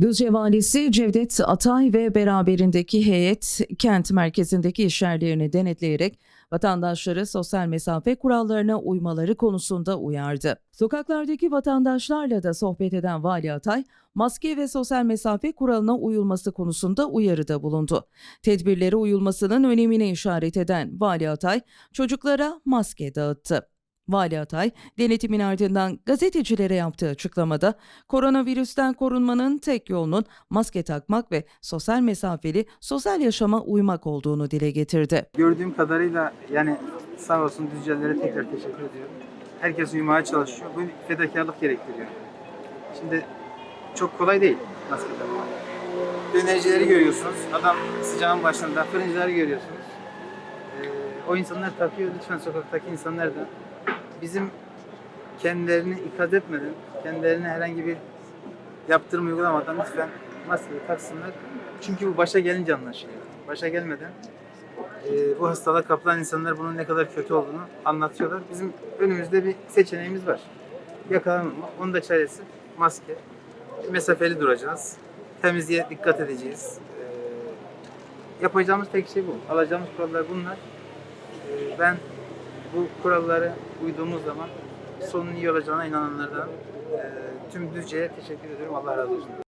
Düzce Valisi Cevdet Atay ve beraberindeki heyet kent merkezindeki işyerlerini denetleyerek vatandaşları sosyal mesafe kurallarına uymaları konusunda uyardı. Sokaklardaki vatandaşlarla da sohbet eden Vali Atay, maske ve sosyal mesafe kuralına uyulması konusunda uyarıda bulundu. Tedbirlere uyulmasının önemine işaret eden Vali Atay, çocuklara maske dağıttı. Vali Atay, denetimin ardından gazetecilere yaptığı açıklamada koronavirüsten korunmanın tek yolunun maske takmak ve sosyal mesafeli sosyal yaşama uymak olduğunu dile getirdi. Gördüğüm kadarıyla yani sağ olsun Düzcelilere tekrar teşekkür ediyorum. Herkes uyumaya çalışıyor. Bu fedakarlık gerektiriyor. Şimdi çok kolay değil maske takmak. Dönercileri görüyorsunuz. Adam sıcağın başında. Fırıncıları görüyorsunuz. O insanlar takıyor. Lütfen sokaktaki insanlar da bizim kendilerini ikaz etmeden, kendilerine herhangi bir yaptırım uygulamadan lütfen maskeyi taksınlar. Çünkü bu başa gelince anlaşılıyor. Başa gelmeden e, bu hastalığa kapılan insanlar bunun ne kadar kötü olduğunu anlatıyorlar. Bizim önümüzde bir seçeneğimiz var. Yakalanmamak. Onun da çaresi maske. Mesafeli duracağız. Temizliğe dikkat edeceğiz. E, yapacağımız tek şey bu. Alacağımız kurallar bunlar. E, ben bu kuralları uyduğumuz zaman sonun iyi olacağına inananlardan e, tüm Düzce'ye teşekkür ediyorum. Allah razı olsun.